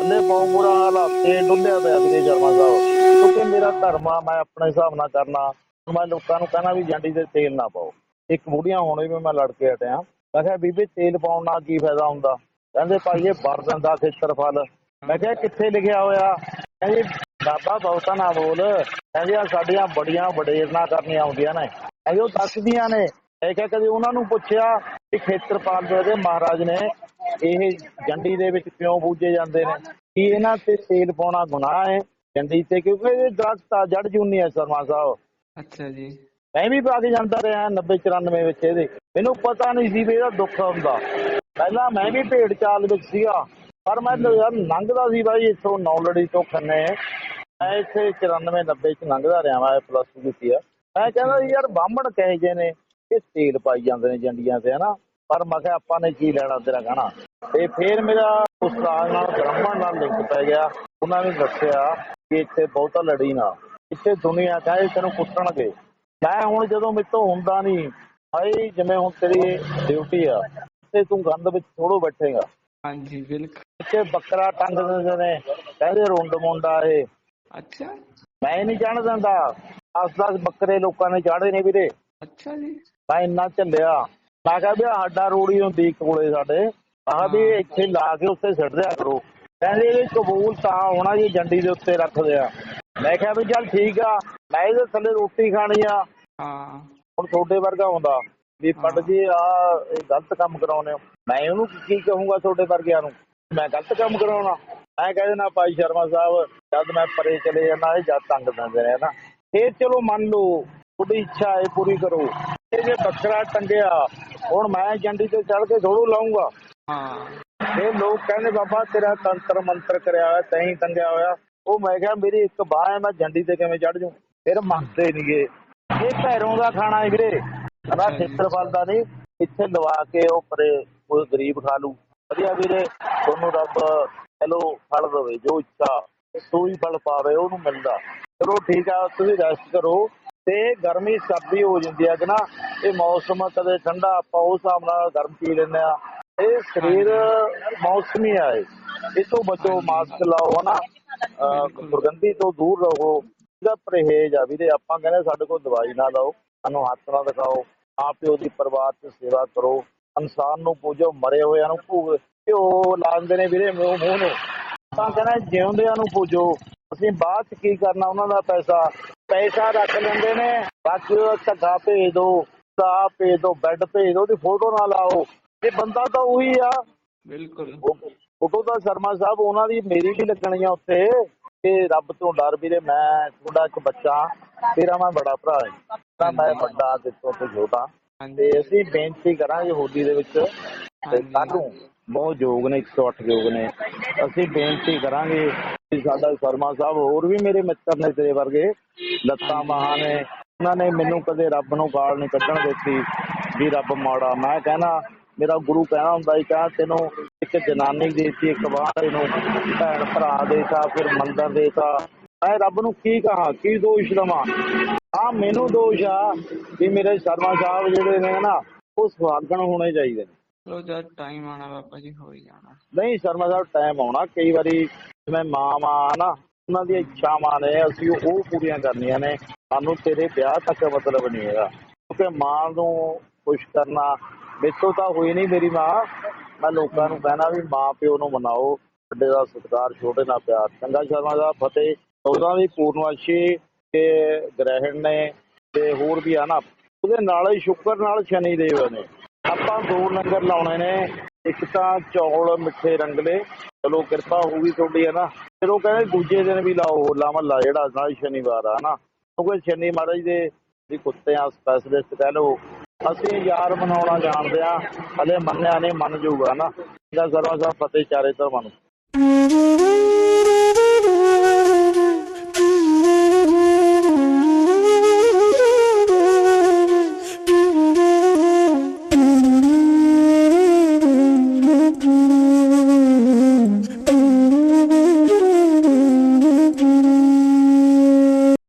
ਥੱਲੇ ਬਹੁਤ ਬੁਰਾ ਹਾਲ ਤੇ ਡੁੱਲਿਆ ਪਿਆ ਵੀਰੇ ਜਰਮਾ ਸਾਹਿਬ। ਕਿਉਂਕਿ ਮੇਰਾ ਧਰਮ ਆ, ਮੈਂ ਆਪਣੇ ਹਿਸਾਬ ਨਾਲ ਕਰਨਾ। ਮੈਂ ਲੋਕਾਂ ਨੂੰ ਕਹਿਣਾ ਵੀ ਜੰਡੀ ਤੇ ਤੇਲ ਨਾ ਪਾਓ। ਇੱਕ ਬੁੜੀਆਂ ਹੁਣ ਵੀ ਮੈਂ ਲੜ ਕੇ ਹਟਿਆ। ਮੈਂ ਕਿਹਾ, ਬੀਬੀ, ਤੇਲ ਪਾਉਣ ਨਾਲ ਕੀ ਫਾਇਦਾ ਹੁੰਦਾ? ਕਹਿੰਦੇ, ਭਾਈ, ਇਹ ਵਰ ਦਿੰਦਾ ਖੇਤਰਫਲ ਮੈਂ ਕਿਹਾ ਕਿੱਥੇ ਲਿਖਿਆ ਹੋਇਆ? ਕਹਿੰਦੇ, ਬਾਬਾ, ਬਹੁਤਾ ਨਾ ਬੋਲ। ਕਹਿੰਦੇ ਆ ਸਾਡੀਆਂ ਬੜੀਆਂ ਵਡੇਰਨਾ ਕਰਨੀਆਂ ਆਉਂਦੀਆਂ ਨੇ। ਕਹਿੰਦੇ, ਉਹ ਦੱਸਦੀਆਂ ਨੇ। ਇਹ ਕਿਹਾ, ਕਦੇ ਉਹਨਾਂ ਨੂੰ ਪੁੱਛਿਆ ਕਿ ਖੇਤਰਪਾਲ ਦੇ ਮਹਾਰਾਜ ਨੇ ਇਹ ਜੰਡੀ ਦੇ ਵਿੱਚ ਕਿਉਂ ਪੂਜੇ ਜਾਂਦੇ ਨੇ? ਕੀ ਇਹਨਾਂ ਤੇ ਤੇਲ ਪਾਉਣਾ ਗੁਨਾਹ ਹੈ ਜੰਡੀ ਤੇ? ਕਿਉਂਕਿ ਇਹ ਦਰਖਤ ਆ ਜੜ ਜੂਨੀ ਹੈ ਸ਼ਰਮਾ ਸਾਹਿਬ। ਅੱਛਾ ਜੀ। ਮੈਂ ਵੀ ਪਾ ਕੇ ਜਾਂਦਾ ਰਿਹਾ 90 94 ਵਿੱਚ ਇਹਦੇ। ਮੈਨੂੰ ਪਤਾ ਨਹੀਂ ਸੀ ਵੀ ਇਹਦਾ ਦੁੱਖ ਹੁੰਦਾ। ਪਹਿਲਾਂ ਮੈਂ ਵੀ ਭੇਡ ਚਾਲ ਵਿੱਚ ਸੀਗਾ। ਪਰ ਮੈਂ ਯਾਰ ਲੰਘਦਾ ਸੀ ਬਾਈ ਇੱਥੋਂ ਨੌਲੜੀ ਤੋਂ ਖੰਨੇ। ਮੈਂ ਇੱਥੇ 94 90 ਚ ਲੰਘਦਾ ਰਿਹਾ ਮੈਂ ਪਲੱਸ 2 ਕੀਤੀ ਆ। ਮੈਂ ਕਹਿੰਦਾ ਸੀ ਯਾਰ ਬਾਹਮਣ ਕਹੇ ਜੇ ਨੇ ਇਹ ਤੇਲ ਪਾਈ ਜਾਂਦੇ ਨੇ ਜੰਡੀਆਂ ਤੇ ਹਨਾ? ਪਰ ਮੈਂ ਕਿਹਾ ਆਪਾਂ ਨੇ ਕੀ ਲੈਣਾ ਤੇਰਾ ਕਹਿਣਾ ਤੇ ਫਿਰ ਮੇਰਾ ਉਸਤਾਦ ਨਾਲ ਬ੍ਰਾਹਮਣ ਨਾਲ ਲਿੰਕ ਪੈ ਗਿਆ। ਉਹਨਾਂ ਨੇ ਦੱਸਿਆ ਕਿ ਇੱਥੇ ਬਹੁਤਾ ਲੜੀ ਨਾ। ਇੱਥੇ ਦੁਨੀਆ ਕਹੇ ਤੈਨੂੰ ਕੁੱਟਣਗੇ। ਮੈਂ ਹੁਣ ਜਦੋਂ ਮੇਤੋਂ ਹੁੰਦਾ ਨਹੀਂ ਭਾਈ ਜਿਵੇਂ ਹੁਣ ਤੇਰੀ ਡਿਊਟੀ ਆ ਤੇ ਤੂੰ ਗੰਦ ਵਿੱਚ ਥੋੜੋ ਬੈਠੇਗਾ। ਹਾਂਜੀ ਬਿਲਕੁਲ। ਇੱਥੇ ਬੱਕਰਾ ਟੰਗ ਦਿੰਦੇ ਨੇ ਕਹਿੰਦੇ ਰੁੰਡ ਮੁੰਡਾ ਇਹ। ਅੱਛਾ। ਮੈਂ ਨਹੀਂ ਜਾਣ ਦਿੰਦਾ। 10-10 ਬੱਕਰੇ ਲੋਕਾਂ ਨੇ ਚਾੜੇ ਨੇ ਵੀਰੇ। ਅੱਛਾ ਜੀ। ਮੈਂ ਇੰਨਾ ਝੱਲਿਆ। ਮੈਂ ਕਿਹਾ ਵੀ ਆਹ ਸਾਡਾ ਰੂੜੀ ਹੁੰਦੀ ਕੋਲੇ ਸਾਡੇ। ਆਹ ਵੀ ਇੱਥੇ ਲਾ ਕੇ ਉੱਤੇ ਸਿੱਟ ਦਿਆ ਕਰੋ। ਕਹਿੰਦੇ ਇਹ ਕਬੂਲ ਤਾਂ ਹੋਣਾ ਜੀ ਜੰਡੀ ਦੇ ਉੱਤੇ ਰੱਖਦੇ ਆ ਮੈਂ ਕਿਹਾ ਵੀ ਚੱਲ ਠੀਕ ਆ ਮੈਂ ਇਹਦੇ ਥੱਲੇ ਰੋਟੀ ਖਾਣੀ ਆ। ਹਾਂ। ਹੁਣ ਤੁਹਾਡੇ ਵਰਗਾ ਹੁੰਦਾ ਵੀ ਪੜ ਜੀ ਆ ਇਹ ਗਲਤ ਕੰਮ ਕਰਾਉਨੇ ਹੋ। ਮੈਂ ਉਹਨੂੰ ਕੀ ਕਹੂੰਗਾ ਤੁਹਾਡੇ ਵਰਗਿਆਂ ਨੂੰ? ਮੈਂ ਗਲਤ ਕੰਮ ਕਰਾਉਣਾ। ਮੈਂ ਕਹਿ ਦੇਣਾ ਭਾਈ ਸ਼ਰਮਾ ਸਾਹਿਬ ਜਦ ਮੈਂ ਪਰੇ ਚਲੇ ਜਾਣਾ ਇਹ ਜਦ ਤੰਗ ਦਿੰਦੇ ਨੇ ਨਾ? ਫੇਰ ਚਲੋ ਮੰਨ ਲਓ ਤੁਹਾਡੀ ਇੱਛਾ ਹੈ ਪੂਰੀ ਕਰੋ। ਇਹ ਜੇ ਬੱਕਰਾ ਟੰਗਿਆ ਹੁਣ ਮੈਂ ਜੰਡੀ ਤੇ ਚੜ ਕੇ ਥੋੜੂ ਲਾਉਂਗਾ ਹਾਂ। ਇਹ ਲੋਕ ਕਹਿੰਦੇ ਬਾਬਾ ਤੇਰਾ ਤੰਤਰ ਮੰਤਰ ਕਰਿਆ ਹੋਇਆ ਤੈਂ ਹੀ ਟੰਗਿਆ ਹੋਇਆ। ਉਹ ਮੈਂ ਕਿਹਾ ਮੇਰੀ ਇੱਕ ਬਾਹ ਹੈ ਮੈਂ ਜੰਡੀ ਤੇ ਕਿਵੇਂ ਚੜ ਜੂ ਫਿਰ ਮੰਨਦੇ ਨਹੀਂਗੇ ਇਹ ਭੈਰੋਂ ਦਾ ਖਾਣਾ ਹੈ ਵੀਰੇ। ਨਾ ਖੇਤਰਫਲ ਦਾ ਨਹੀਂ ਇੱਥੇ ਲਵਾ ਕੇ ਉਹ ਪਰੇ ਕੋਈ ਗਰੀਬ ਖਾ ਲੂ ਵਧੀਆ ਵੀਰੇ ਤੁਹਾਨੂੰ ਰੱਬ ਚਲੋ ਫਲ ਦੇਵੇ ਜੋ ਇੱਛਾ ਸੂਈ ਫਲ ਪਾਵੇ ਉਹਨੂੰ ਮਿਲਦਾ। ਚਲੋ ਠੀਕ ਆ ਤੁਸੀਂ ਰੈਸਟ ਕਰੋ। ਤੇ ਗਰਮੀ ਸਰਦੀ ਹੋ ਜਾਂਦੀ ਹੈ ਕਿ ਨਾ ਇਹ ਮੌਸਮ ਕਦੇ ਠੰਡਾ ਆਪਾਂ ਉਸ ਹਿਸਾਬ ਨਾਲ ਗਰਮ ਪੀ ਲੈਂਦੇ ਆ। ਇਹ ਸਰੀਰ ਮੌਸਮੀ ਇਹ ਇਹ ਤੋਂ ਬਚੋ ਮਾਸਕ ਲਾਓ ਹਨਾ? ਅਹ ਦੁਰਗੰਧੀ ਤੋਂ ਦੂਰ ਰਹੋ। ਇਹਦਾ ਪਰਹੇਜ਼ ਆ ਵੀਰੇ ਆਪਾਂ ਕਹਿੰਦੇ ਸਾਡੇ ਕੋਲ ਦਵਾਈ ਨਾ ਲਾਓ ਸਾਨੂੰ ਹੱਥ ਨਾ ਦਿਖਾਓ ਆਪ ਪਿਓ ਦੀ ਪਰਿਵਾਰ 'ਚ ਸੇਵਾ ਕਰੋ ਇਨਸਾਨ ਨੂੰ ਪੂਜੋ ਮਰੇ ਹੋਇਆਂ ਨੂੰ ਭੂਗ ਘਿਓ ਲਾਉਂਦੇ ਨੇ ਵੀਰੇ ਮੂੰਹ ਮੂੰਹ ਨੂੰ। ਆਪਾਂ ਕਹਿੰਦੇ ਜਿਉਂਦਿਆਂ ਨੂੰ ਪੂਜੋ। ਅਸੀਂ ਬਾਅਦ 'ਚ ਕੀ ਕਰਨਾ ਉਹਨਾਂ ਦਾ ਪੈਸਾ? ਪੈਸਾ ਰੱਖ ਲੈਂਦੇ ਨੇ। ਬਾਕੀ ਉਹ ਧੱਗਾ ਭੇਜ ਦੋ ਦਾ ਭੇਜ ਦੋ ਬੈੱਡ ਭੇਜ ਦੋ ਉਹਦੀ ਫੋਟੋ ਨਾ ਲਾਓ। ਇਹ ਬੰਦਾ ਤਾਂ ਉਹੀ ਆ। ਬਿਲਕੁਲ। ਫੋਟੋ ਤਾਂ ਸ਼ਰਮਾ ਸਾਹਿਬ ਉਹਨਾਂ ਦੀ ਮੇਰੀ ਵੀ ਲੱਗਣੀ ਆ ਉੱਥੇ ਤੇ ਰੱਬ ਤੋਂ ਡਰ ਵੀਰੇ ਮੈਂ ਤੁਹਾਡਾ ਇੱਕ ਬੱਚਾ ਤੇਰਾ ਮੈਂ ਬੜਾ ਭਰਾ ਹਾਂ ਤਾਂ ਮੈਂ ਵੱਡਾ ਤੇ ਛੋਟਾ। ਤੇ ਅਸੀਂ ਬੇਨਤੀ ਕਰਾਂਗੇ ਹੋਦੀ ਦੇ ਵਿੱਚ ਤੇ ਸਾਨੂੰ ਬਹੁਤ ਯੋਗ ਨੇ 108 ਯੋਗ ਨੇ। ਅਸੀਂ ਬੇਨਤੀ ਕਰਾਂਗੇ ਕਿ ਸਾਡਾ ਸ਼ਰਮਾ ਸਾਹਿਬ ਹੋਰ ਵੀ ਮੇਰੇ ਮਿੱਤਰ ਨੇ ਤੇਰੇ ਵਰਗੇ ਲੱਤਾਂ ਬਾਹਾਂ ਨੇ। ਉਹਨਾਂ ਨੇ ਮੈਨੂੰ ਕਦੇ ਰੱਬ ਨੂੰ ਗਾਲ ਨਹੀਂ ਕੱਢਣ ਦਿੱਤੀ ਵੀ ਰੱਬ ਮਾੜਾ। ਮੈਂ ਕਹਿਣਾ ਮੇਰਾ ਗੁਰੂ ਕਹਿਣਾ ਹੁੰਦਾ ਸੀ ਕਹਿੰਦਾ ਤੈਨੂੰ ਇੱਕ ਜਨਾਨੀ ਦੇਤੀ ਇੱਕ ਬਾਹਰ ਨੂੰ ਭੈਣ ਭਰਾ ਦੇਤਾ ਫਿਰ ਮੰਦਰ ਦੇਤਾ। ਮੈਂ ਰੱਬ ਨੂੰ ਕੀ ਕਹਾਂ ਕੀ ਦੋਸ਼ ਦਵਾਂ ਆ ਮੈਨੂੰ ਦੋਸ਼ ਆ ਵੀ ਮੇਰੇ ਸ਼ਰਮਾ ਸਾਹਿਬ ਜਿਹੜੇ ਨੇ ਨਾ ਉਹ ਸੁਹਾਗਣ ਹੋਣੇ ਚਾਹੀਦੇ ਨੇ। ਚਲੋ ਜਦ ਟਾਈਮ ਆਣਾ ਬਾਬਾ ਜੀ ਹੋ ਹੀ ਜਾਣਾ। ਨਹੀਂ ਸ਼ਰਮਾ ਸਾਹਿਬ ਟਾਈਮ ਆਉਣਾ। ਕਈ ਵਾਰੀ ਮਾਂ ਮਾਂ ਨਾ ਉਹਨਾਂ ਦੀਆਂ ਇੱਛਾਵਾਂ ਨੇ ਅਸੀਂ ਉਹ ਪੂਰੀਆਂ ਕਰਨੀਆਂ ਨੇ। ਸਾਨੂੰ ਤੇਰੇ ਵਿਆਹ ਤੱਕ ਮਤਲਬ ਨਹੀਂ ਹੈਗਾ। ਕਿਉਂਕਿ ਮਾਂ ਨੂੰ ਖੁਸ਼ ਕਰਨਾ ਮੇਤੋਂ ਤਾਂ ਹੋਈ ਨਹੀਂ ਮੇਰੀ ਮਾਂ। ਮੈਂ ਲੋਕਾਂ ਨੂੰ ਕਹਿਣਾ ਵੀ ਮਾਂ ਪਿਓ ਨੂੰ ਮਨਾਓ, ਵੱਡੇ ਦਾ ਸਤਿਕਾਰ, ਛੋਟੇ ਨਾਲ ਪਿਆਰ। ਚੰਗਾ ਸ਼ਰਮਾ ਦਾ ਫਤਿਹ। ਉਹਦਾ ਵੀ ਪੂਰਨਵਾਸ਼ੀ ਤੇ ਗ੍ਰਹਿਣ ਨੇ ਤੇ ਹੋਰ ਵੀ ਆ ਨਾ। ਉਹਦੇ ਨਾਲ ਹੀ ਸ਼ੁਕਰ ਨਾਲ ਸ਼ਨੀ ਦੇਵ ਨੇ। ਆਪਾਂ ਦੋ ਲੰਗਰ ਲਾਉਣੇ ਨੇ। ਇੱਕ ਤਾਂ ਚੌਲ ਮਿੱਠੇ ਰੰਗਲੇ ਚਲੋ ਕਿਰਪਾ ਹੋਊਗੀ ਤੁਹਾਡੀ, ਹੈ ਨਾ। ਫਿਰ ਉਹ ਕਹਿੰਦੇ ਦੂਜੇ ਦਿਨ ਵੀ ਲਾਓ, ਹੋਲਾ ਮਹੱਲਾ ਜਿਹੜਾ ਨਾਲ ਸ਼ਨੀਵਾਰ ਆ ਨਾ। ਕਿਉਂਕਿ ਸ਼ਨੀ ਮਹਾਰਾਜ ਦੇ ਵੀ ਕੁੱਤੇ ਆ ਸਪੈਸ਼ਲਿਸਟ ਕਹਿ ਲਓ। ਅਸੀਂ ਯਾਰ ਬਣਾਉਣਾ ਜਾਣਦੇ ਆ, ਹਲੇ ਮੰਨਿਆ ਨਹੀਂ, ਮੰਨ ਜਾਊਗਾ ਨਾ ਇਹਦਾ ਸਰਵਾ ਸਾਹਿਬ ਫਤਿਹ ਚਾਰੇ ਧਰਮਾਂ ਨੂੰ।